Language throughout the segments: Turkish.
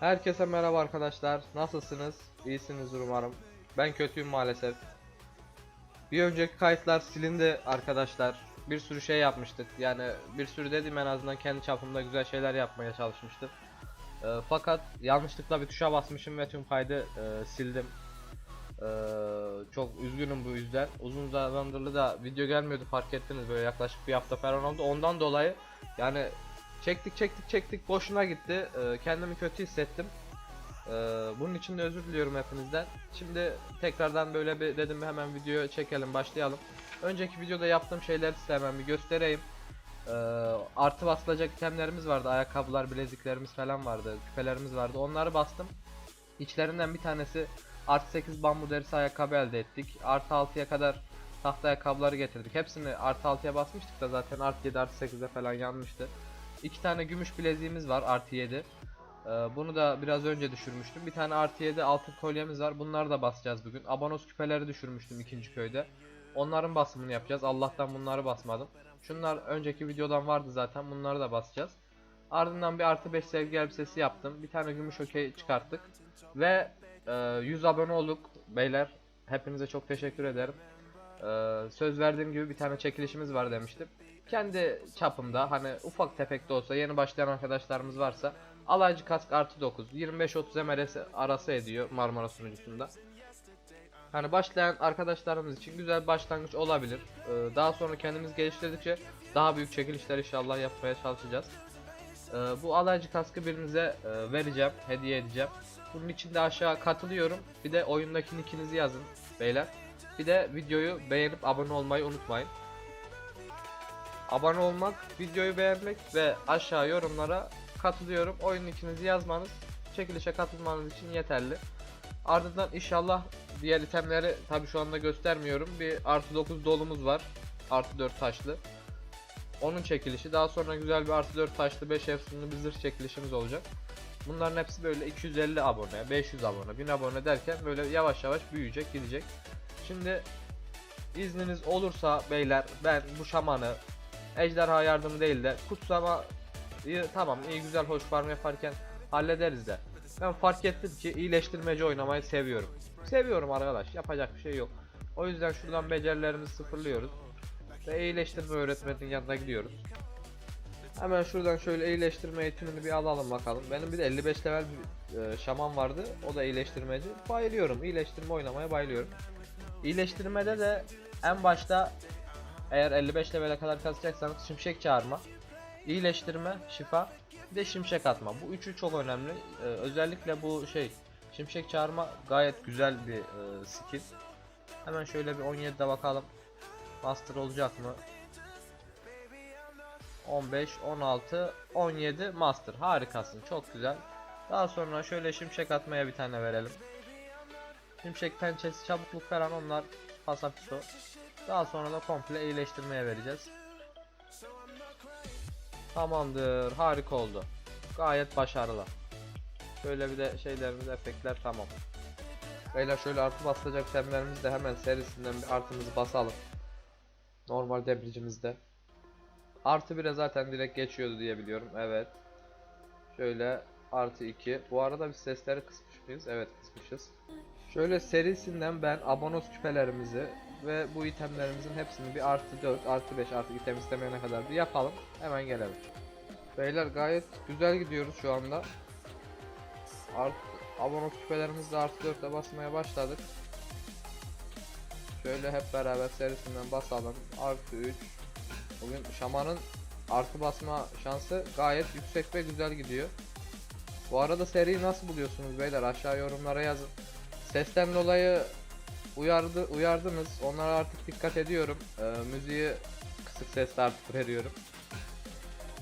Herkese merhaba arkadaşlar. Nasılsınız? İyisinizdir umarım. Ben kötüyüm maalesef. Bir önceki kayıtlar silindi arkadaşlar. Bir sürü şey yapmıştık. Yani bir sürü dedim en azından kendi çapımda güzel şeyler yapmaya çalışmıştım. Ee, fakat yanlışlıkla bir tuşa basmışım ve tüm kaydı e, sildim. Ee, çok üzgünüm bu yüzden. Uzun zamandır da video gelmiyordu fark ettiniz böyle yaklaşık bir hafta falan oldu. Ondan dolayı yani çektik çektik çektik boşuna gitti. Ee, kendimi kötü hissettim. Ee, bunun için de özür diliyorum hepinizden. Şimdi tekrardan böyle bir dedim hemen video çekelim başlayalım. Önceki videoda yaptığım şeyleri size hemen bir göstereyim. Ee, artı basılacak itemlerimiz vardı. Ayakkabılar, bileziklerimiz falan vardı. Küpelerimiz vardı. Onları bastım. İçlerinden bir tanesi artı 8 bambu derisi ayakkabı elde ettik. Artı 6'ya kadar tahta ayakkabıları getirdik. Hepsini artı 6'ya basmıştık da zaten artı 7 artı 8'e falan yanmıştı. İki tane gümüş bileziğimiz var artı 7. Ee, bunu da biraz önce düşürmüştüm. Bir tane artı 7 altın kolyemiz var. Bunları da basacağız bugün. Abonos küpeleri düşürmüştüm ikinci köyde. Onların basımını yapacağız. Allah'tan bunları basmadım. Şunlar önceki videodan vardı zaten. Bunları da basacağız. Ardından bir artı 5 sevgi elbisesi yaptım. Bir tane gümüş okey çıkarttık. Ve e, 100 abone olduk beyler. Hepinize çok teşekkür ederim. E, söz verdiğim gibi bir tane çekilişimiz var demiştim. Kendi çapımda hani ufak tefek de olsa yeni başlayan arkadaşlarımız varsa alaycı kask artı 9 25-30 MRS arası ediyor Marmara sunucusunda. Hani başlayan arkadaşlarımız için güzel başlangıç olabilir. Ee, daha sonra kendimiz geliştirdikçe daha büyük çekilişler inşallah yapmaya çalışacağız. Ee, bu alaycı kaskı birinize e, vereceğim, hediye edeceğim. Bunun için de aşağı katılıyorum. Bir de oyundaki nickinizi yazın beyler. Bir de videoyu beğenip abone olmayı unutmayın. Abone olmak, videoyu beğenmek ve aşağı yorumlara katılıyorum. Oyun nickinizi yazmanız çekilişe katılmanız için yeterli. Ardından inşallah diğer itemleri tabi şu anda göstermiyorum. Bir artı 9 dolumuz var. Artı 4 taşlı. Onun çekilişi. Daha sonra güzel bir artı 4 taşlı 5 efsunlu bir zırh çekilişimiz olacak. Bunların hepsi böyle 250 abone, 500 abone, 1000 abone derken böyle yavaş yavaş büyüyecek, gidecek. Şimdi izniniz olursa beyler ben bu şamanı ejderha yardımı değil de kutsama iyi, tamam iyi güzel hoş farm yaparken hallederiz de. Ben fark ettim ki iyileştirmeci oynamayı seviyorum. Seviyorum arkadaş yapacak bir şey yok. O yüzden şuradan becerilerimizi sıfırlıyoruz. Ve iyileştirme öğretmeninin yanına gidiyoruz. Hemen şuradan şöyle iyileştirme eğitimini bir alalım bakalım. Benim bir de 55 level bir e, şaman vardı. O da iyileştirmeci. Bayılıyorum. İyileştirme oynamaya bayılıyorum. İyileştirmede de en başta eğer 55 levele kadar kasacaksanız şimşek çağırma, iyileştirme, şifa, bir de şimşek atma. Bu üçü çok önemli. Ee, özellikle bu şey şimşek çağırma gayet güzel bir e, skill. Hemen şöyle bir 17'de bakalım. Master olacak mı? 15, 16, 17 Master. Harikasın. Çok güzel. Daha sonra şöyle şimşek atmaya bir tane verelim. Şimşek pençesi, çabukluk falan onlar pasafiso. Daha sonra da komple iyileştirmeye vereceğiz. Tamamdır. Harika oldu. Gayet başarılı. Şöyle bir de şeylerimiz, efektler tamam. Beyler şöyle artı basılacak temlerimiz de hemen serisinden bir artımızı basalım. Normal debricimizde. Artı 1'e zaten direkt geçiyordu diye biliyorum. Evet. Şöyle artı 2. Bu arada biz sesleri kısmış mıyız? Evet kısmışız. Şöyle serisinden ben abonos küpelerimizi ve bu itemlerimizin hepsini bir artı 4, artı 5 artık item istemeyene kadar bir yapalım. Hemen gelelim. Beyler gayet güzel gidiyoruz şu anda. Art, abonos küpelerimizle artı 4'e basmaya başladık. Şöyle hep beraber serisinden basalım. Artı 3. Bugün şamanın artı basma şansı gayet yüksek ve güzel gidiyor. Bu arada seriyi nasıl buluyorsunuz beyler aşağı yorumlara yazın. Sesten dolayı uyardı uyardınız. Onlara artık dikkat ediyorum. Ee, müziği kısık sesle artık veriyorum.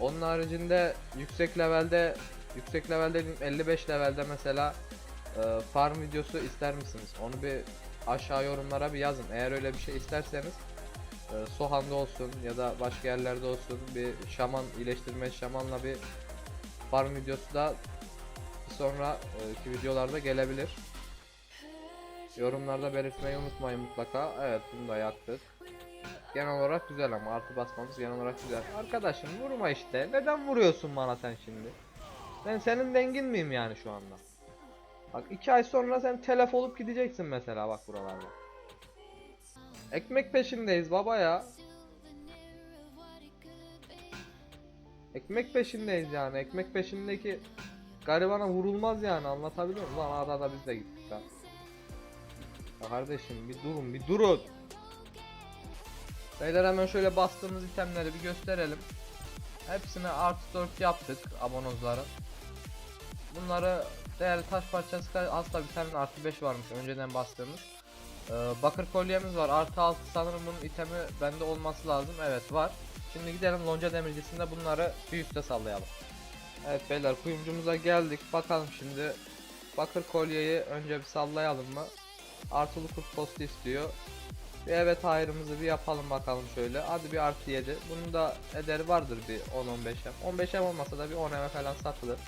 Onun haricinde yüksek levelde yüksek levelde dediğim 55 levelde mesela e, farm videosu ister misiniz? Onu bir aşağı yorumlara bir yazın. Eğer öyle bir şey isterseniz e, Sohan'da olsun ya da başka yerlerde olsun bir şaman iyileştirme şamanla bir farm videosu da sonraki videolarda gelebilir. Yorumlarda belirtmeyi unutmayın mutlaka. Evet bunu da yaktık. Genel olarak güzel ama artı basmamız genel olarak güzel. Arkadaşım vurma işte. Neden vuruyorsun bana sen şimdi? Ben senin dengin miyim yani şu anda? Bak iki ay sonra sen telef olup gideceksin mesela bak buralarda. Ekmek peşindeyiz baba ya. Ekmek peşindeyiz yani. Ekmek peşindeki garibana vurulmaz yani anlatabiliyor muyum? Lan arada da biz de gittik lan. Ya kardeşim bir durun bir durun. Beyler hemen şöyle bastığımız itemleri bir gösterelim. Hepsine artı 4 yaptık abonozların. Bunları değerli taş parçası asla bir tane artı 5 varmış önceden bastığımız. Ee, bakır kolyemiz var artı 6 sanırım bunun itemi bende olması lazım evet var. Şimdi gidelim lonca demircisinde bunları bir üste sallayalım. Evet beyler kuyumcumuza geldik bakalım şimdi bakır kolyeyi önce bir sallayalım mı? Artılı kurt postu istiyor. Bir evet hayırımızı bir yapalım bakalım şöyle. Hadi bir artı 7. Bunun da ederi vardır bir 10-15 M. 15 M olmasa da bir 10 M falan satılır.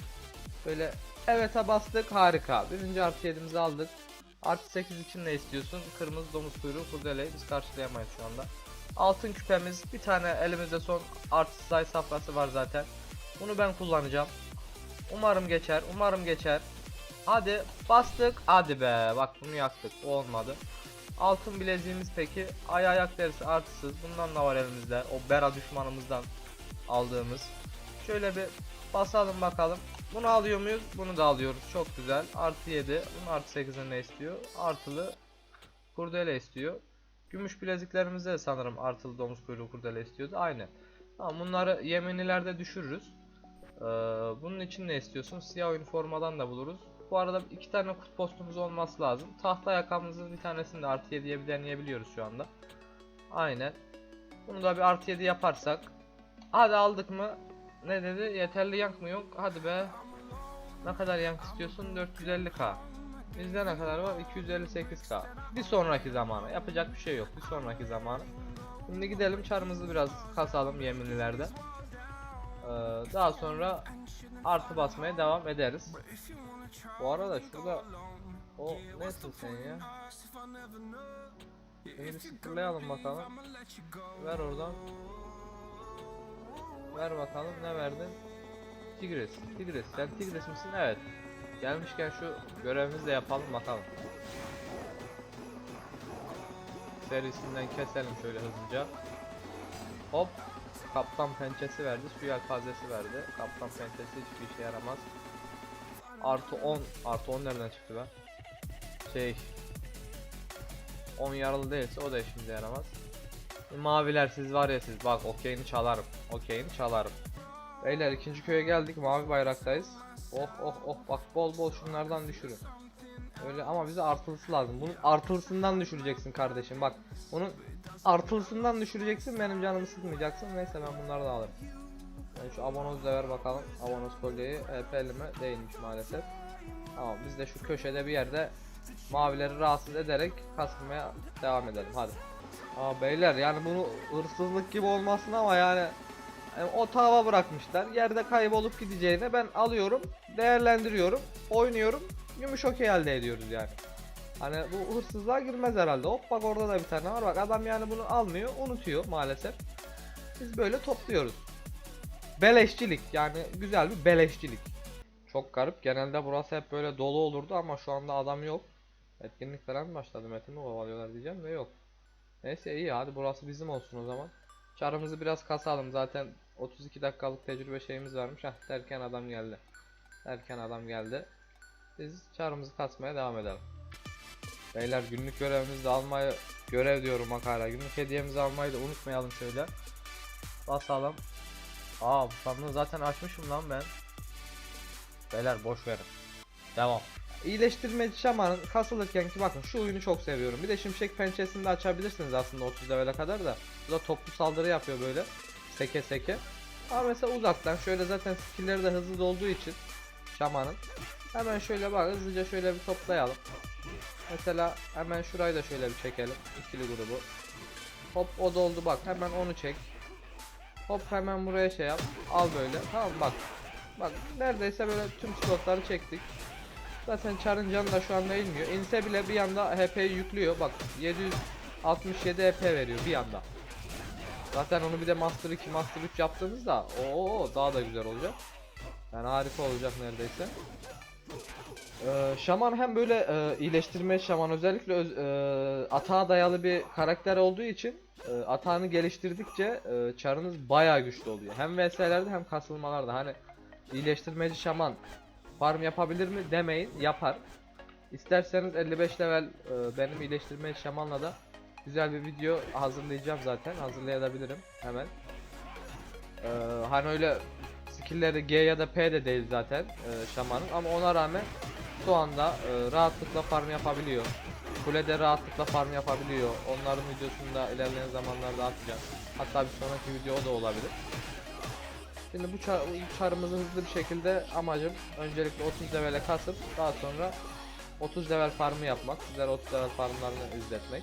Böyle evet'e bastık harika. Birinci artı 7'mizi aldık. Artı 8 için ne istiyorsun? Kırmızı domuz kuyruğu kurdeleyi biz karşılayamayız şu anda. Altın küpemiz bir tane elimizde son artı say safrası var zaten. Bunu ben kullanacağım. Umarım geçer. Umarım geçer. Hadi bastık. Hadi be. Bak bunu yaktık. O olmadı. Altın bileziğimiz peki. Ay ayak derisi artısız. Bundan da var elimizde. O bera düşmanımızdan aldığımız. Şöyle bir basalım bakalım. Bunu alıyor muyuz? Bunu da alıyoruz. Çok güzel. Artı 7 bunun artı 8'i ne istiyor. Artılı kurdele istiyor. Gümüş bileziklerimizde de sanırım artılı domuz kuyruğu kurdele istiyordu. Aynı. Tamam bunları yeminilerde düşürürüz. Ee, bunun için ne istiyorsun? Siyah üniformadan da buluruz bu arada iki tane kut postumuz olması lazım. Tahta yakamızın bir tanesini de artı 7'ye bir deneyebiliyoruz şu anda. Aynen. Bunu da bir artı 7 yaparsak. Hadi aldık mı? Ne dedi? Yeterli yank mı yok? Hadi be. Ne kadar yank istiyorsun? 450k. Bizde ne kadar var? 258k. Bir sonraki zamana. Yapacak bir şey yok. Bir sonraki zamana. Şimdi gidelim çarımızı biraz kasalım yeminlilerde. Ee, daha sonra artı basmaya devam ederiz. Bu arada şurada o nesin sen ya? Bir sıfırlayalım bakalım. Ver oradan. Ver bakalım ne verdin? Tigris. Tigris. Sen Tigris misin? Evet. Gelmişken şu görevimizi de yapalım bakalım. Serisinden keselim şöyle hızlıca. Hop. Kaptan pençesi verdi. Su yelpazesi verdi. Kaptan pençesi hiçbir işe yaramaz. Artı 10. Artı 10 nereden çıktı be? Şey. 10 yaralı değilse o da işimize yaramaz. Maviler siz var ya siz bak okeyini çalarım. Okeyini çalarım. Beyler ikinci köye geldik. Mavi bayraktayız. Oh oh oh bak bol bol şunlardan düşürün. Öyle ama bize artılısı lazım. Bunun artılısından düşüreceksin kardeşim. Bak bunun artılısından düşüreceksin. Benim canımı sıkmayacaksın. Neyse ben bunları da alırım. Yani şu abonoz da ver bakalım. Abonoz kolyeyi EP elime değilmiş maalesef. Tamam biz de şu köşede bir yerde mavileri rahatsız ederek kasmaya devam edelim hadi. Aa beyler yani bunu hırsızlık gibi olmasın ama yani, yani o tava bırakmışlar. Yerde kaybolup gideceğine ben alıyorum, değerlendiriyorum, oynuyorum, gümüş okey elde ediyoruz yani. Hani bu hırsızlığa girmez herhalde. Hop bak orada da bir tane var. Bak adam yani bunu almıyor, unutuyor maalesef. Biz böyle topluyoruz. Beleşçilik yani güzel bir beleşçilik. Çok garip. Genelde burası hep böyle dolu olurdu ama şu anda adam yok. Etkinlik falan başladı? Metin mi kovalıyorlar diyeceğim de yok. Neyse iyi hadi burası bizim olsun o zaman. Çarımızı biraz kasalım zaten 32 dakikalık tecrübe şeyimiz varmış. Heh derken adam geldi. Derken adam geldi. Biz çarımızı kasmaya devam edelim. Beyler günlük görevimizi de almayı görev diyorum bak hala. Günlük hediyemizi almayı da unutmayalım şöyle. Basalım. Aa bu sandığı zaten açmışım lan ben. Beyler boş verin. Devam. İyileştirmeci şamanın kasılırken ki bakın şu oyunu çok seviyorum. Bir de şimşek pençesini de açabilirsiniz aslında 30 levele kadar da. Bu da toplu saldırı yapıyor böyle. Seke seke. Ama mesela uzaktan şöyle zaten skillleri de hızlı olduğu için şamanın. Hemen şöyle bak hızlıca şöyle bir toplayalım. Mesela hemen şurayı da şöyle bir çekelim. ikili grubu. Hop o doldu bak hemen onu çek. Hop hemen buraya şey yap. Al böyle. Tamam bak. Bak neredeyse böyle tüm slotları çektik. Zaten çarın canı da şu anda inmiyor. İnse bile bir anda HP'yi yüklüyor. Bak 767 HP veriyor bir anda. Zaten onu bir de Master 2, Master 3 yaptığımızda o daha da güzel olacak. Yani harika olacak neredeyse. Ee, şaman hem böyle e, iyileştirme şaman özellikle öz, e, atağa dayalı bir karakter olduğu için e, atağını geliştirdikçe e, çarınız bayağı güçlü oluyor. Hem VS'lerde hem kasılmalarda hani iyileştirmeci şaman farm yapabilir mi demeyin yapar. İsterseniz 55 level e, benim iyileştirmeci şamanla da güzel bir video hazırlayacağım zaten hazırlayabilirim hemen. Ee, hani öyle skill'leri G ya da P de değil zaten e, şamanın ama ona rağmen şu anda e, rahatlıkla farm yapabiliyor. Kulede rahatlıkla farm yapabiliyor. Onların videosunu da ilerleyen zamanlarda atacağım. Hatta bir sonraki video da olabilir. Şimdi bu, çar, çarımızı hızlı bir şekilde amacım öncelikle 30 levele kasıp daha sonra 30 level farmı yapmak. Sizlere 30 level farmlarını izletmek.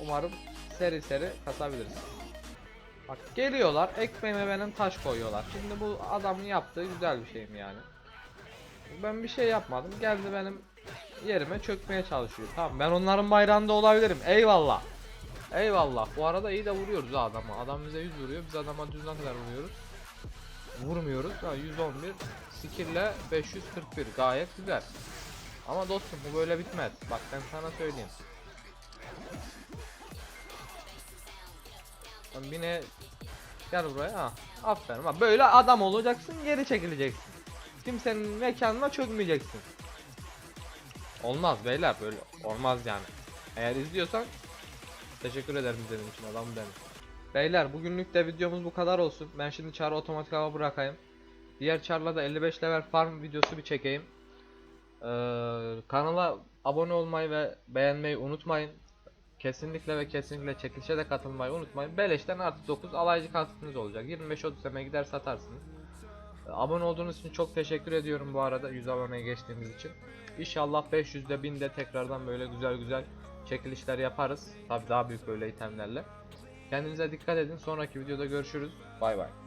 Umarım seri seri kasabiliriz. Bak geliyorlar ekmeğime benim taş koyuyorlar. Şimdi bu adamın yaptığı güzel bir şey mi yani? Ben bir şey yapmadım. Geldi benim yerime çökmeye çalışıyor. Tamam ben onların bayrağında olabilirim. Eyvallah. Eyvallah. Bu arada iyi de vuruyoruz adama. Adam bize 100 vuruyor. Biz adama düz ne kadar vuruyoruz? Vurmuyoruz. Ha 111 skill'le 541 gayet güzel. Ama dostum bu böyle bitmez. Bak ben sana söyleyeyim. Lan Yine gel buraya. Ha. Aferin. Ha, böyle adam olacaksın, geri çekileceksin. Kimsenin mekanına çökmeyeceksin. Olmaz beyler böyle olmaz yani. Eğer izliyorsan teşekkür ederim izlediğin için adam benim. Beyler bugünlük de videomuz bu kadar olsun. Ben şimdi çarı otomatik hava bırakayım. Diğer çarla da 55 level farm videosu bir çekeyim. Ee, kanala abone olmayı ve beğenmeyi unutmayın. Kesinlikle ve kesinlikle çekilişe de katılmayı unutmayın. Beleşten artı 9 alaycı kartınız olacak. 25-30 sene gider satarsınız. Ee, Abone olduğunuz için çok teşekkür ediyorum bu arada 100 aboneye geçtiğimiz için. İnşallah 500'de 1000'de tekrardan böyle güzel güzel çekilişler yaparız. Tabi daha büyük böyle itemlerle. Kendinize dikkat edin. Sonraki videoda görüşürüz. Bay bay.